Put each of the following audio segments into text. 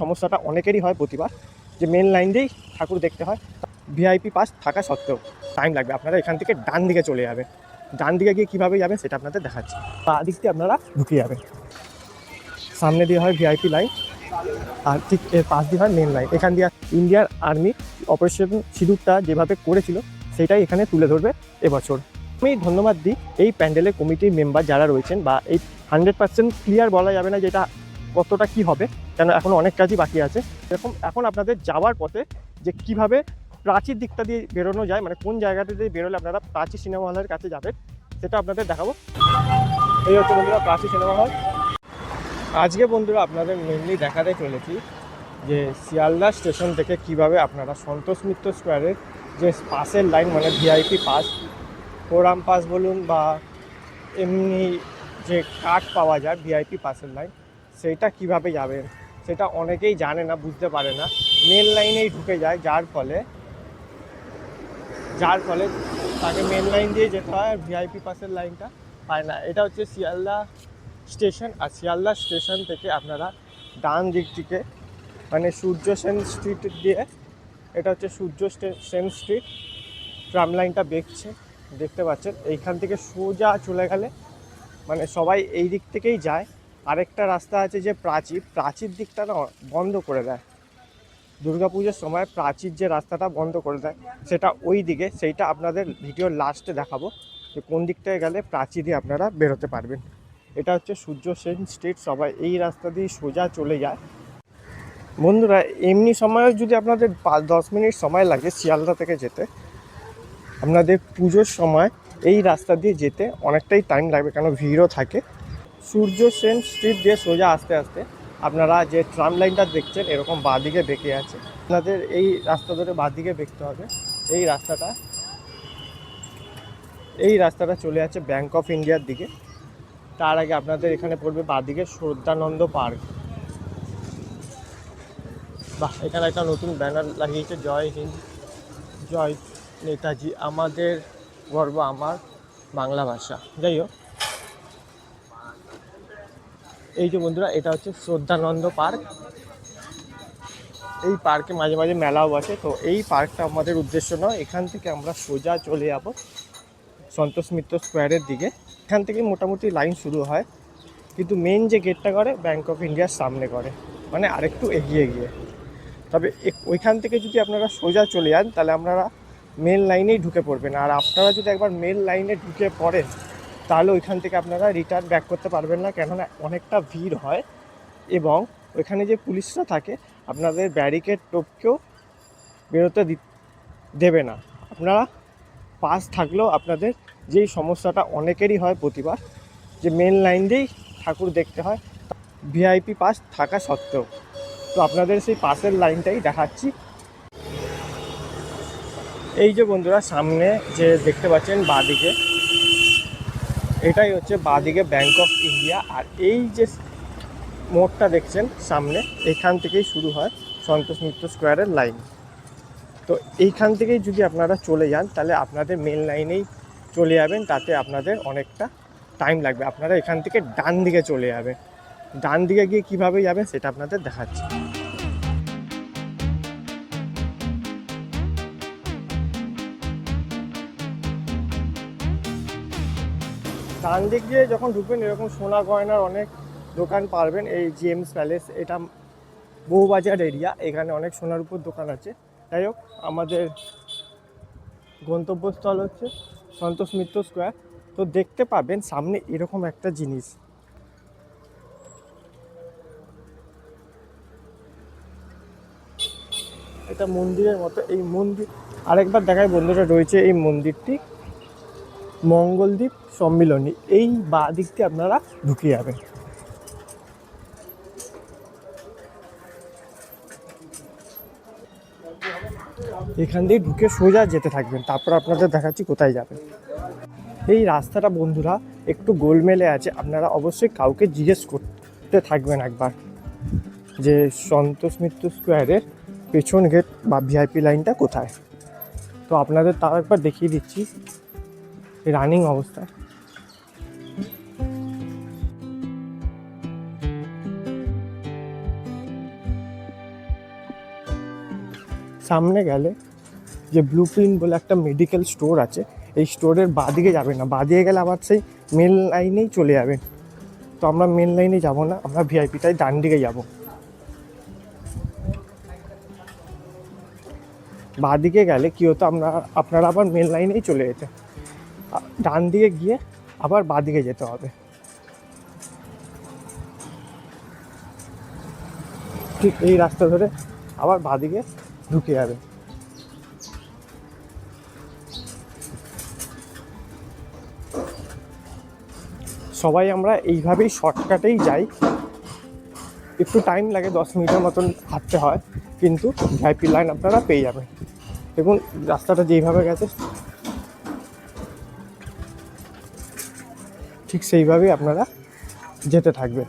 সমস্যাটা অনেকেরই হয় প্রতিবার, যে মেন লাইন দিয়েই ঠাকুর দেখতে হয়। ভিআইপি পাস থাকা সত্ত্বেও টাইম লাগবে। আপনারা এখান থেকে ডান দিকে চলে যাবেন। ডান দিকে গিয়ে কীভাবে যাবেন সেটা আপনাদের দেখাচ্ছি। বা দিক দিয়ে আপনারা ঢুকে যাবেন। সামনে দিয়ে হয় ভিআইপি লাইন আর ঠিক এর পাশ দিয়ে হয় মেন লাইন এখান দিয়ে ইন্ডিয়ান আর্মি অপারেশন সিঁদুরটা যেভাবে করেছিল, সেটাই এখানে তুলে ধরবে এবছর। আমি ধন্যবাদ দিই এই প্যান্ডেলের কমিটির মেম্বার যারা রয়েছেন, বা এই হান্ড্রেড পার্সেন্ট ক্লিয়ার বলা যাবে না যেটা কতটা কি হবে কেন এখন অনেক কাজই বাকি আছে। এরকম এখন আপনাদের যাওয়ার পথে যে কীভাবে প্রাচীর দিকটা দিয়ে বেরোনো যায় মানে কোন জায়গাটা দিয়ে বেরোলে আপনারা প্রাচী সিনেমা হলের কাছে যাবেন, সেটা আপনাদের দেখাবো। এই হচ্ছে বন্ধুরা প্রাচী সিনেমা হল। আজকে বন্ধুরা আপনাদের মেনলি দেখাতে চলেছি যে শিয়ালদা স্টেশন থেকে কীভাবে আপনারা সন্তোষ মিত্র স্কোয়ারের যে পাসের লাইন মানে ভিআইপি পাস, ফোরাম পাস বলুন বা এমনি যে কার্ড পাওয়া যায় ভিআইপি পাসের লাইন সেইটা কীভাবে যাবেন সেটা অনেকেই জানে না, বুঝতে পারে না। মেন লাইনেই ঢুকে যায়, যার ফলে যার ফলে তাকে মেন লাইন দিয়ে যেতে হয় ভিআইপি পাসের লাইনটা পায় না। এটা হচ্ছে শিয়ালদা স্টেশন, আর শিয়ালদা স্টেশন থেকে আপনারা ডান দিক থেকে মানে সূর্য সেন স্ট্রিট দিয়ে, এটা হচ্ছে সূর্য স্টে- সেন স্ট্রিট ট্রাম লাইনটা বেঁকছে, দেখতে পাচ্ছেন। এইখান থেকে সোজা চলে গেলে মানে সবাই এই দিক থেকেই যায়। আরেকটা রাস্তা আছে যে প্রাচীর প্রাচীর দিকটা না বন্ধ করে দেয়। দুর্গাপুজোর সময় প্রাচীর যে রাস্তাটা বন্ধ করে দেয়, সেটা ওই দিকে, সেইটা আপনাদের ভিডিওর লাস্টে দেখাবো, যে কোন দিকটায় গেলে প্রাচীর দিয়ে আপনারা বেরোতে পারবেন। এটা হচ্ছে সূর্য সেন স্ট্রিট, সবাই এই রাস্তা দিয়ে সোজা চলে যায়। বন্ধুরা, এমনি সময়ও যদি আপনাদের পাঁচ, দশ মিনিট সময় লাগে শিয়ালদা থেকে যেতে, আপনাদের পুজোর সময় এই রাস্তা দিয়ে যেতে অনেকটাই টাইম লাগবে, কেন ভিড়ও থাকে। সূর্য সেন স্ট্রিট দিয়ে সোজা আস্তে আস্তে আপনারা যে ট্রাম লাইনটা দেখছেন, এরকম বাঁদিকে বেঁকে আছে। আপনাদের এই রাস্তা ধরে বাঁদিকে বেঁকতে হবে। এই রাস্তাটা এই রাস্তাটা চলে যাচ্ছে ব্যাংক অফ ইন্ডিয়ার দিকে। তার আগে আপনাদের এখানে পড়বে বাঁদিকে শ্রদ্ধানন্দ পার্ক। বাহ, এখানে একটা নতুন ব্যানার লাগিয়েছে, জয় হিন্দ, জয় নেতাজি। আমাদের গর্ব, আমার বাংলা ভাষা। যাই হোক এই যে বন্ধুরা, এটা হচ্ছে শ্রদ্ধানন্দ পার্ক। এই পার্কে মাঝে মাঝে মেলাও বসে। তো এই পার্কটা আমাদের উদ্দেশ্য নয়, এখান থেকে আমরা সোজা চলে যাব সন্তোষ মিত্র স্কোয়ারের দিকে। এখান থেকে মোটামুটি লাইন শুরু হয়, কিন্তু মেন যে গেটটা করে ব্যাংক অফ ইন্ডিয়ার সামনে করে মানে আরেকটু এগিয়ে গিয়ে। তবে ওইখান থেকে যদি আপনারা সোজা চলে যান, তাহলে আপনারা মেন লাইনেই ঢুকে পড়বেন। আর আপনারা যদি একবার মেন লাইনে ঢুকে পড়েন তাহলে ওইখান থেকে আপনারা রিটার্ন ব্যাক করতে পারবেন না, কেননা অনেকটা ভিড় হয়। এবং ওইখানে যে পুলিশরা থাকে, আপনাদের ব্যারিকেড টোপকেও বেরোতে দেবে না। আপনারা পাস থাকলেও আপনাদের যেই সমস্যাটা অনেকেরই হয় প্রতিবার, যে মেন লাইন দিয়েই ঠাকুর দেখতে হয় ভিআইপি পাস থাকা সত্ত্বেও। তো আপনাদের সেই পাশের লাইনটাই দেখাচ্ছি। এই যে বন্ধুরা, সামনে যে দেখতে পাচ্ছেন, বাঁদিকে এটাই হচ্ছে বাঁদিকে ব্যাংক অফ ইন্ডিয়া আর এই যে মোড়টা দেখছেন সামনে, এখান থেকেই শুরু হয় সন্তোষ মিত্র স্কোয়ারের লাইন। তো এইখান থেকেই যদি আপনারা চলে যান, তাহলে আপনাদের মেন লাইনেই চলে যাবেন, তাতে আপনাদের অনেকটা টাইম লাগবে। আপনারা এখান থেকে ডান দিকে চলে যাবেন। ডান দিকে গিয়ে কীভাবে যাবেন, সেটা আপনাদের দেখাচ্ছি। ডান দিক দিয়ে যখন ঢুকবেন, এরকম সোনা গয়নার অনেক দোকান পারবেন। এই জেমস প্যালেস, এটা বউবাজার এরিয়া। এখানে অনেক সোনার উপর দোকান আছে। যাই হোক, আমাদের গন্তব্যস্থল হচ্ছে সন্তোষ মিত্র স্কোয়ার। তো দেখতে পাবেন সামনে এরকম একটা জিনিস। এটা মন্দিরের মতো। এই মন্দির, আরেকবার দেখায় বন্ধুরা রয়েছে এই মন্দিরটি। মঙ্গলদ্বীপ সম্মিলনী, এই বা দিক দিয়ে আপনারা ঢুকে যাবেন। এখান দিয়ে ঢুকে সোজা যেতে থাকবেন, তারপর আপনাদের দেখাচ্ছি কোথায় যাবেন। এই রাস্তাটা বন্ধুরা একটু গোলমেলে আছে, আপনারা অবশ্যই কাউকে জিজ্ঞেস করতে থাকবেন একবার যে সন্তোষ মিত্র স্কোয়ারের পেছন গেট বা ভিআইপি লাইনটা কোথায়। তো আপনাদের তার একবার দেখিয়ে দিচ্ছি। রানিং অবস্থা। সামনে গেলে যে ব্লু প্রিন্ট বলে একটা মেডিকেল স্টোর আছে, এই স্টোরের বাদিকে যাবে না। বাদিকে গেলে আবার সেই মেন লাইনেই চলে যাবেন তো আমরা মেন লাইনে যাব না, আমরা ভিআইপিটাই ডান দিকে যাব। বাদিকে গেলে কী হতো, আমরা, আপনারা আবার মেন লাইনেই চলে যেতে। আ- ডান দিকে গিয়ে আবার বাদিকে যেতে হবে। ঠিক এই রাস্তা ধরে আবার বাদিকে ঢুকে যাবে। সবাই আমরা এইভাবেই শর্টকাটেই যাই। একটু টাইম লাগে, দশ মিনিটের মতন হাঁটতে হয়, কিন্তু ভিআইপি লাইন আপনারা পেয়ে যাবেন। দেখুন, রাস্তাটা যেইভাবে গেছে ঠিক সেইভাবেই আপনারা যেতে থাকবেন।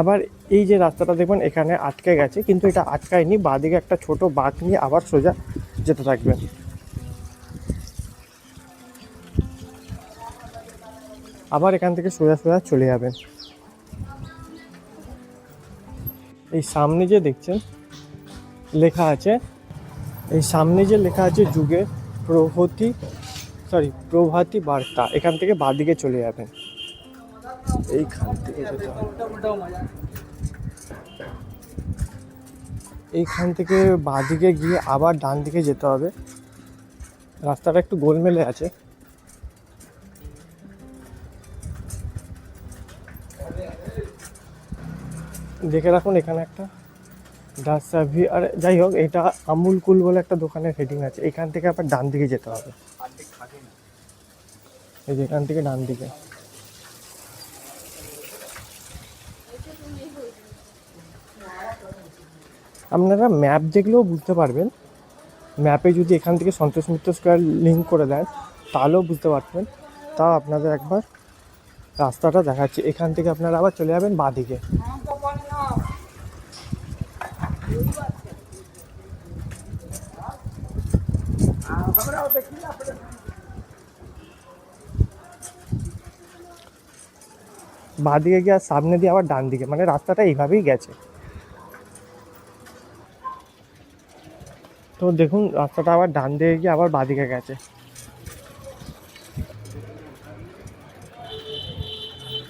আবার এই যে রাস্তাটা দেখবেন এখানে আটকে গেছে, কিন্তু এটা আটকায়নি। বাঁদিকে একটা ছোট বাঁক নিয়ে আবার সোজা যেতে থাকবেন। আবার এখান থেকে সোজা সোজা চলে যাবেন। এই সামনে যে দেখছেন, লেখা আছে, এই সামনে যে লেখা আছে যুগে প্রভতি সরি প্রভাতী বার্তা, এখান থেকে বাঁদিকে চলে যাবেন। এইখান থেকে এইখান থেকে বাঁদিকে গিয়ে আবার ডান দিকে যেতে হবে। রাস্তাটা একটু গোলমেলে আছে। দেখে রাখুন এখানে একটা। ডাস সার্ভি আর যাই হোক, এটা আমুল কুল বলে একটা দোকানের হেডিং আছে। এখান থেকে আবার ডান দিকে যেতে হবে। এই যে এখান থেকে ডান দিকে। আপনারা ম্যাপ দেখলেও বুঝতে পারবেন। ম্যাপে যদি এখান থেকে সন্তোষ মিত্র স্কোয়ার লিঙ্ক করে দেন, তাহলেও বুঝতে পারবেন। তা আপনাদের একবার রাস্তাটা দেখাচ্ছি। এখান থেকে আপনারা আবার চলে যাবেন বাঁদিকে বাঁদিকে গিয়ে আর সামনে দিয়ে আবার ডান দিকে মানে রাস্তাটা এইভাবেই গেছে। তো দেখুন, রাস্তাটা আবার ডান দিকে গিয়ে আবার বাঁদিকে গেছে।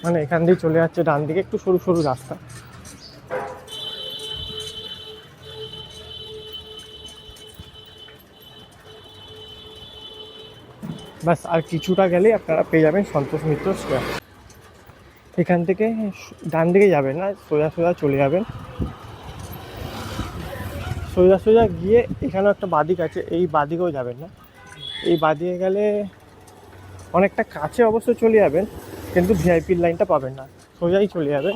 মানে এখান দিয়ে চলে যাচ্ছে ডান দিকে, একটু সরু সরু রাস্তা। ব্যাস, আর কিছুটা গেলেই আপনারা পেয়ে যাবেন সন্তোষ মিত্র স্কোয়ার এখান থেকে ডান দিকে যাবেন না সোজা সোজা চলে যাবেন। সোজা সোজা গিয়ে এখানেও একটা বাদিক আছে, এই বাদিকেও যাবেন না। এই বাদিকে গেলে অনেকটা কাছে অবশ্য চলে যাবেন, কিন্তু ভিআইপির লাইনটা পাবেন না। সোজাই চলে যাবেন।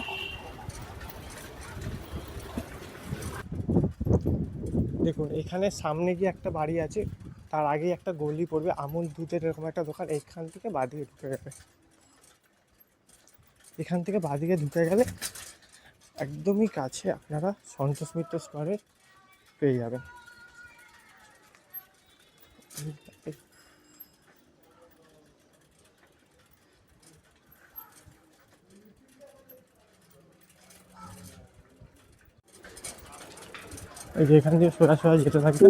দেখুন, এখানে সামনে গিয়ে একটা বাড়ি আছে তার আগেই একটা গলি পড়বে, আমুল দুধের এরকম একটা দোকান, এইখান থেকে বাদিকে ঢুকে যাবে এখান থেকে বাদিকে ঢুকে গেলে একদমই কাছে আপনারা সন্তোষ মিত্র স্কোয়ারে পেয়ে যাবেন। এই যে এখান থেকে সোজা সোজা যেতে থাকবে।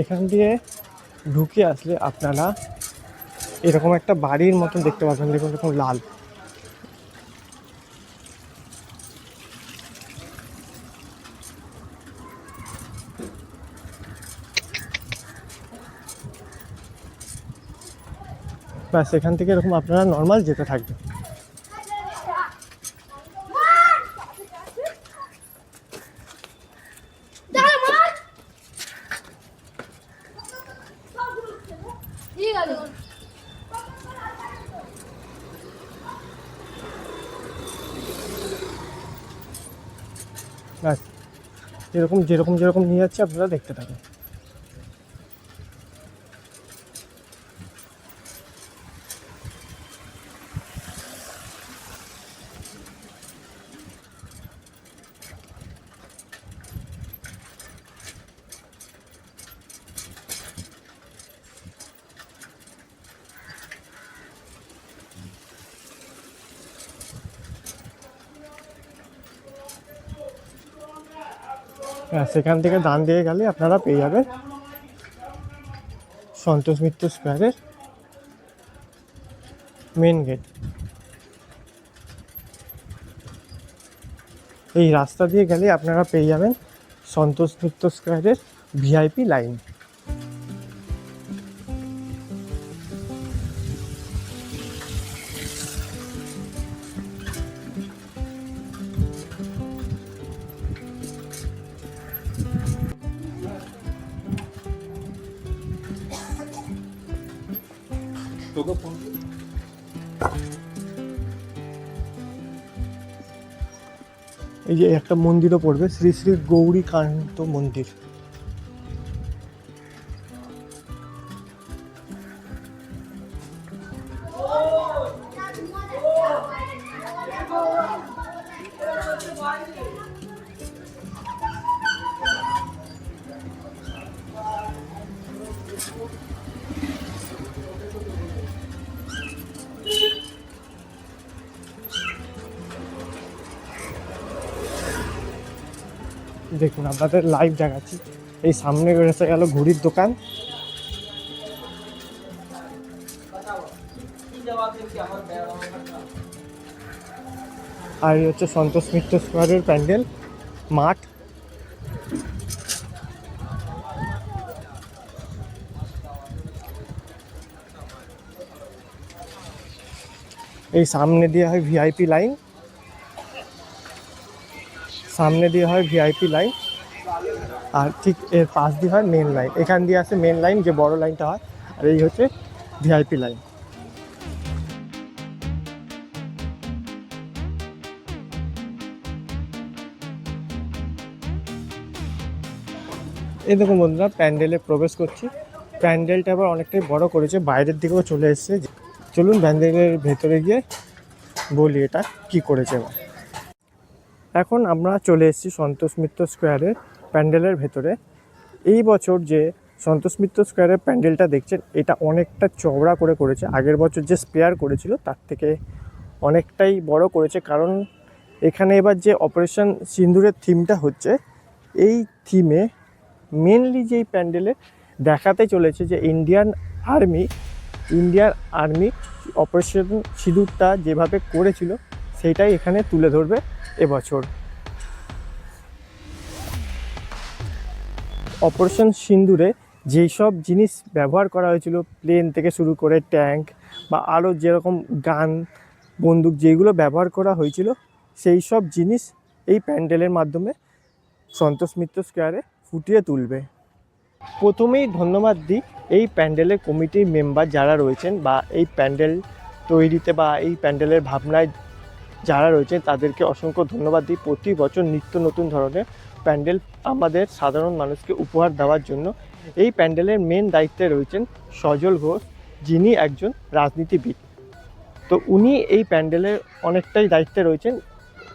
এখান দিয়ে ঢুকে আসলে আপনারা এরকম একটা বাড়ির মতন দেখতে পাবেন দেখুন এরকম লাল। ব্যাস এখান থেকে এরকম আপনারা নর্মাল যেতে থাকবেন। ব্যাস এরকম যেরকম যেরকম নিয়ে যাচ্ছে আপনারা দেখতে থাকুন। সেখান থেকে ডান দিয়ে গেলে আপনারা পেয়ে যাবেন সন্তোষ মিত্র স্কোয়ারের মেন গেট এই রাস্তা দিয়ে গেলে আপনারা পেয়ে যাবেন সন্তোষ মিত্র স্কোয়ারের ভিআইপি লাইন এই যে একটা মন্দিরও পড়বে শ্রী শ্রী গৌরীকান্ত মন্দির। দেখুন, আপনাদের লাইভ দেখাচ্ছি। এই সামনে রয়েছে গেল ঘড়ির দোকান। আর এই হচ্ছে সন্তোষ মিত্র স্কোয়ারের প্যান্ডেল, মাঠ। এই সামনে দিয়ে হয় ভিআইপি লাইন সামনে দিয়ে হয় ভিআইপি লাইন আর ঠিক এর পাশ দিয়ে হয় মেন লাইন এখান দিয়ে আসে মেন লাইন যে বড় লাইনটা হয়, আর এই হচ্ছে ভিআইপি লাইন এই দেখুন বন্ধুরা, প্যান্ডেলে প্রবেশ করছি। প্যান্ডেলটা আবার অনেকটাই বড় করেছে, বাইরের দিকেও চলে এসেছে। চলুন প্যান্ডেলের ভেতরে গিয়ে বলি এটা কি করেছে এবার। এখন আমরা চলে এসেছি সন্তোষ মিত্র স্কোয়ারের প্যান্ডেলের ভেতরে। এই বছর যে সন্তোষ মিত্র স্কোয়ারের প্যান্ডেলটা দেখছেন, এটা অনেকটা চওড়া করে করেছে। আগের বছর যে স্পেয়ার করেছিল, তার থেকে অনেকটাই বড় করেছে। কারণ এখানে এবার যে অপারেশন সিন্দুরের থিমটা হচ্ছে, এই থিমে মেনলি যেই প্যান্ডেলে দেখাতে চলেছে যে Indian army Indian army operation সিঁদুরটা যেভাবে করেছিল সেটাই এখানে তুলে ধরবে এবছর। অপারেশন সিন্দুরে যেই সব জিনিস ব্যবহার করা হয়েছিল প্লেন থেকে শুরু করে ট্যাঙ্ক বা আরও যেরকম গান, বন্দুক যেগুলো ব্যবহার করা হয়েছিল সেই সব জিনিস এই প্যান্ডেলের মাধ্যমে সন্তোষ মিত্র স্কোয়ারে ফুটিয়ে তুলবে। প্রথমেই ধন্যবাদ দিই এই প্যান্ডেলের কমিটির মেম্বার যারা রয়েছেন বা এই প্যান্ডেল তৈরিতে বা এই প্যান্ডেলের ভাবনায় যারা রয়েছেন তাদেরকে অসংখ্য ধন্যবাদ দিই। প্রতি বছর নিত্য নতুন ধরনের প্যান্ডেল আমাদের সাধারণ মানুষকে উপহার দেওয়ার জন্য। এই প্যান্ডেলের মেন দায়িত্বে রয়েছেন সজল ঘোষ, যিনি একজন রাজনীতিবিদ। তো উনি এই প্যান্ডেলের অনেকটাই দায়িত্বে রয়েছেন।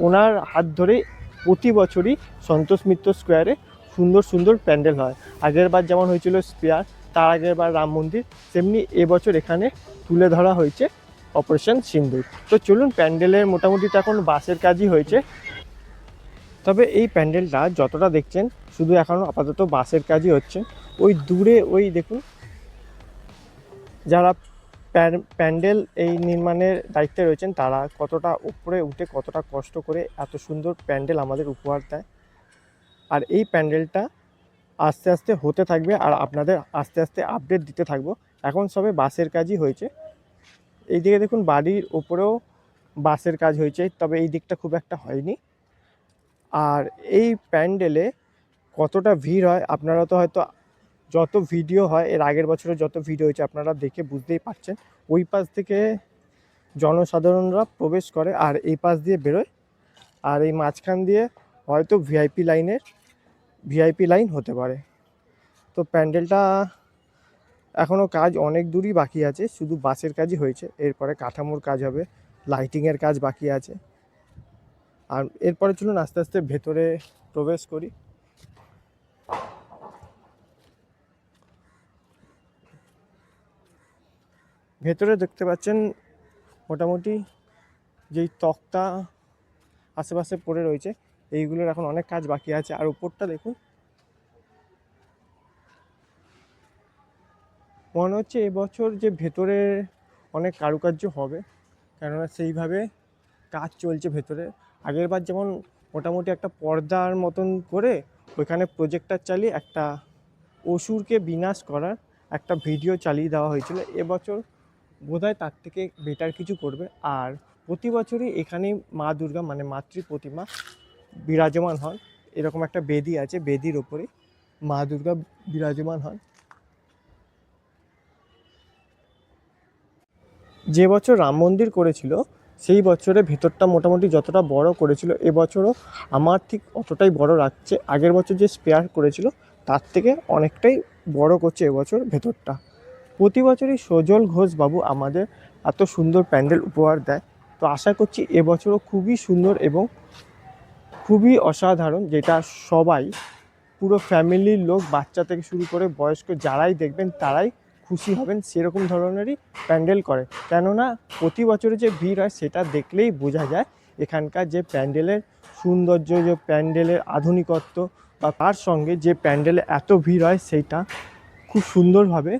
ওনার হাত ধরেই প্রতি বছরই সন্তোষ মিত্র স্কোয়ারে সুন্দর সুন্দর প্যান্ডেল হয়। আগের বার যেমন হয়েছিল স্পেয়ার, তার আগের বার রাম মন্দির, তেমনি এবছর এখানে তুলে ধরা হয়েছে। অপারেশন সিন্দুর। তো চলুন, প্যান্ডেলের মোটামুটি তো এখন বাসের কাজই হয়েছে। তবে এই প্যান্ডেলটা যতটা দেখছেন, শুধু এখনও আপাতত বাসের কাজই হচ্ছে। ওই দূরে, ওই দেখুন, যারা প্যান- প্যান্ডেল এই নির্মাণের দায়িত্বে রয়েছেন, তারা কতটা উপরে উঠে কতটা কষ্ট করে এত সুন্দর প্যান্ডেল আমাদের উপহার দেয়। আর এই প্যান্ডেলটা আস্তে আস্তে হতে থাকবে, আর আপনাদের আস্তে আস্তে আপডেট দিতে থাকব। এখন সবে বাসের কাজই হয়েছে। এইদিকে দেখুন বাড়ির ওপরেও বাসের কাজ হয়েছে, তবে এই দিকটা খুব একটা হয়নি। আর এই প্যান্ডেলে কতটা ভিড় হয়, আপনারা তো হয়তো যত ভিডিও হয়, এর আগের বছরে যত ভিডিও হয়েছে, আপনারা দেখে বুঝতেই পারছেন। ওই পাশ থেকে জনসাধারণরা প্রবেশ করে আর এই পাশ দিয়ে বেরোয়। আর এই মাঝখান দিয়ে হয়তো ভিআইপি লাইনের, ভিআইপি লাইন হতে পারে। তো প্যান্ডেলটা এখনও কাজ অনেক দূরই বাকি আছে, শুধু বাসের কাজই হয়েছে, এরপরে কাঠামোর কাজ হবে লাইটিংয়ের কাজ বাকি আছে। আর এরপরে চলুন আস্তে আস্তে ভেতরে প্রবেশ করি। ভেতরে দেখতে পাচ্ছেন মোটামুটি যেই তক্তা আশেপাশে পড়ে রয়েছে, এইগুলোর এখন অনেক কাজ বাকি আছে। আর উপরটা দেখুন মনে হচ্ছে এবছর যে ভেতরে অনেক কারুকার্য হবে। কেননা সেইভাবে কাজ চলছে ভেতরে। আগের বার যেমন মোটামুটি একটা পর্দার মতন করে ওইখানে প্রজেক্টার চালিয়ে একটা অসুরকে বিনাশ করার একটা ভিডিও চালিয়ে দেওয়া হয়েছিল। এবছর বোধহয় তার থেকে বেটার কিছু করবে। আর প্রতি বছরই এখানে মা দুর্গা মানে মাতৃ প্রতিমা বিরাজমান হন। এরকম একটা বেদি আছে, বেদির ওপরে মা দুর্গা বিরাজমান হন। যে বছর রাম মন্দির করেছিল, সেই বছরে ভেতরটা মোটামুটি যতটা বড় করেছিল এবছরও আমার ঠিক অতটাই বড় লাগছে আগের বছর যে স্পেয়ার করেছিল, তার থেকে অনেকটাই বড় করছে এবছর ভেতরটা। প্রতি বছরই সজল ঘোষ বাবু আমাদের এত সুন্দর প্যান্ডেল উপহার দেয়। তো আশা করছি এবছরও খুবই সুন্দর এবং খুবই অসাধারণ, যেটা সবাই, পুরো ফ্যামিলির লোক, বাচ্চা থেকে শুরু করে বয়স্ক যারাই দেখবেন, তারাই খুশি হবেন সেরকম ধরনেরই প্যান্ডেল করে। কেননা প্রতি বছরে যে ভিড় হয় সেটা দেখলেই বোঝা যায় এখানকার যে প্যান্ডেলের সৌন্দর্য, যে প্যান্ডেলের আধুনিকত্ব বা তার সঙ্গে যে প্যান্ডেলে এত ভিড় হয় সেইটা খুব সুন্দরভাবে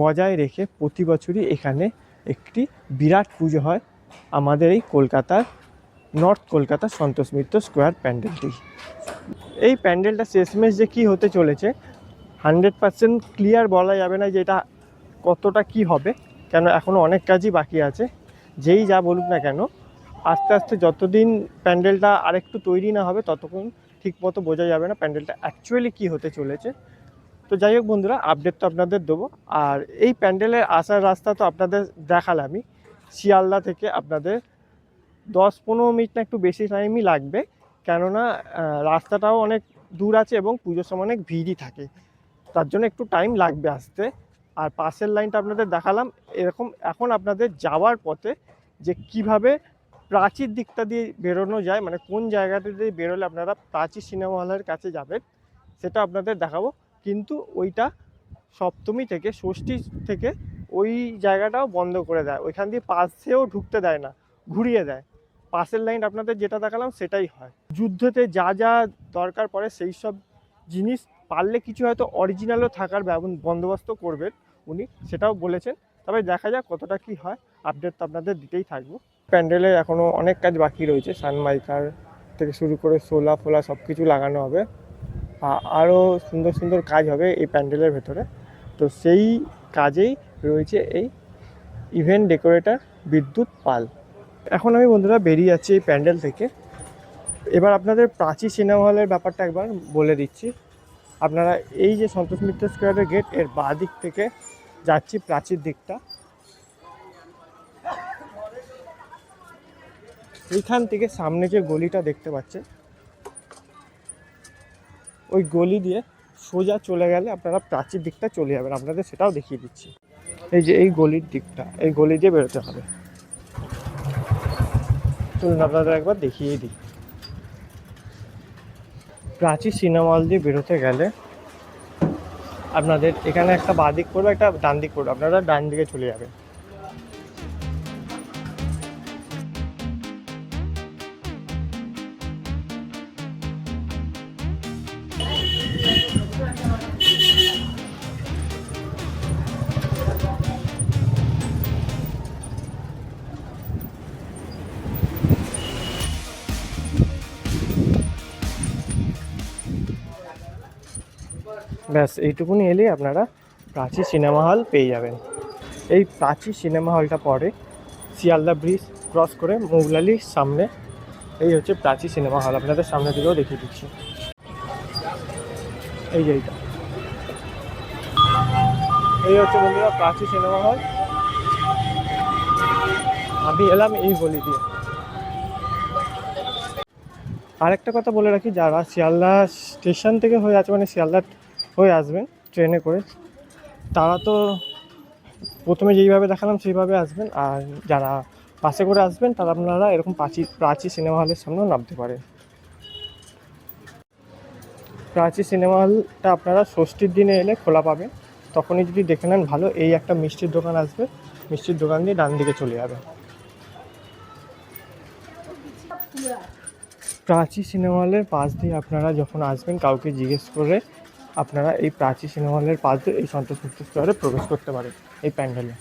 বজায় রেখে প্রতি বছরই এখানে একটি বিরাট পুজো হয় আমাদের এই কলকাতার, নর্থ কলকাতা সন্তোষ মিত্র স্কোয়ার প্যান্ডেলটি। এই প্যান্ডেলটা শেষমেশ যে কী হতে চলেছে হান্ড্রেড পার্সেন্ট ক্লিয়ার বলা যাবে না যে এটা কতটা কি হবে, কেন এখনও অনেক কাজই বাকি আছে। যেই যা বলুক না কেন, আস্তে আস্তে যতদিন প্যান্ডেলটা আরেকটু তৈরি না হবে, ততক্ষণ ঠিক মতো বোঝা যাবে না প্যান্ডেলটা অ্যাকচুয়ালি কী হতে চলেছে। তো যাই হোক বন্ধুরা আপডেট তো আপনাদের দেবো। আর এই প্যান্ডেলের আসার রাস্তা তো আপনাদের দেখালামই। শিয়ালদা থেকে আপনাদের দশ পনেরো মিনিট না একটু বেশি টাইমই লাগবে। কেননা রাস্তাটাও অনেক দূর আছে এবং পুজোর সময় অনেক ভিড়ই থাকে। তার জন্য একটু টাইম লাগবে আসতে। আর পাশের লাইনটা আপনাদের দেখালাম, এরকম এখন আপনাদের যাওয়ার পথে যে কীভাবে প্রাচীর দিকটা দিয়ে বেরোনো যায় মানে কোন জায়গাটা দিয়ে বেরোলে আপনারা প্রাচীর সিনেমা হলের কাছে যাবেন, সেটা আপনাদের দেখাবো। কিন্তু ওইটা সপ্তমী থেকে, ষষ্ঠী থেকে ওই জায়গাটাও বন্ধ করে দেয়। ওইখান দিয়ে পাশেও ঢুকতে দেয় না, ঘুরিয়ে দেয়। পাশের লাইন আপনাদের যেটা দেখালাম সেটাই হয়। যুদ্ধতে যা যা দরকার পড়ে সেই সব জিনিস পারলে কিছু হয়তো অরিজিনালও থাকার বন্দোবস্ত করবেন উনি, সেটাও বলেছেন। তবে দেখা যাক কতটা কি হয় আপডেট তো আপনাদের দিতেই থাকব। প্যান্ডেলের এখনও অনেক কাজ বাকি রয়েছে, সানমাইকার থেকে শুরু করে সোলা ফোলা সব কিছু লাগানো হবে। আরও সুন্দর সুন্দর কাজ হবে এই প্যান্ডেলের ভেতরে। তো সেই কাজেই রয়েছে এই ইভেন্ট ডেকোরেটর বিদ্যুৎ পাল। এখন আমি বন্ধুরা বেরিয়ে যাচ্ছি এই প্যান্ডেল থেকে। এবার আপনাদের প্রাচী সিনেমা হলের ব্যাপারটা একবার বলে দিচ্ছি। আপনারা এই যে সন্তোষ মিত্র স্কোয়ারের গেটের বাঁ দিক থেকে যাচ্ছি প্রাচীর দিকটা। এইখান থেকে সামনে যে গলিটা দেখতে পাচ্ছেন, ওই গলি দিয়ে সোজা চলে গেলে আপনারা প্রাচীর দিকটা চলে যাবেন। আপনাদের সেটাও দেখিয়ে দিচ্ছি। এই যে এই গলির দিকটা, এই গলি দিয়ে বেরোতে হবে। চলুন আপনাদের একবার দেখিয়ে দিই। প্রাচীর সিনেমা হল দিয়ে বেরোতে গেলে আপনাদের এখানে একটা বাঁ দিক পড়বে, একটা ডান দিক পড়বে। আপনারা ডান দিকে চলে যাবেন। ব্যাস, এইটুকুনি এলেই আপনারা প্রাচী সিনেমা হল পেয়ে যাবেন। এই প্রাচী সিনেমা হলটা পরে শিয়ালদা ব্রিজ ক্রস করে মোগলালির সামনে এই হচ্ছে প্রাচী সিনেমা হল। আপনাদের সামনে দিকেও দেখিয়ে দিচ্ছি। এই যে এইটা। এই হচ্ছে বন্ধুরা প্রাচী সিনেমা হল। আমি এলাম এই গলি দিয়ে। আরেকটা কথা বলে রাখি, যারা শিয়ালদা স্টেশন থেকে হয়ে আছে মানে শিয়ালদা হয়ে আসবেন ট্রেনে করে। তারা তো প্রথমে যেইভাবে দেখালাম সেইভাবে আসবেন। আর যারা বাসে করে আসবেন, তারা আপনারা এরকম প্রাচী প্রাচী সিনেমা হলের সামনেও নামতে পারেন প্রাচী সিনেমা হলটা আপনারা ষষ্ঠীর দিনে এলে খোলা পাবেন। তখনই যদি দেখে নেন ভালো, এই একটা মিষ্টির দোকান আসবে। মিষ্টির দোকান দিয়ে ডান দিকে চলে যাবে। প্রাচী সিনেমা হলের পাশ দিয়ে আপনারা যখন আসবেন, কাউকে জিজ্ঞেস করে আপনারা এই প্রাচী সিনেমা হলের পাশ দিয়ে এই সন্তোষ মুক্তি স্কোয়ারে প্রবেশ করতে পারেন এই প্যান্ডেলে।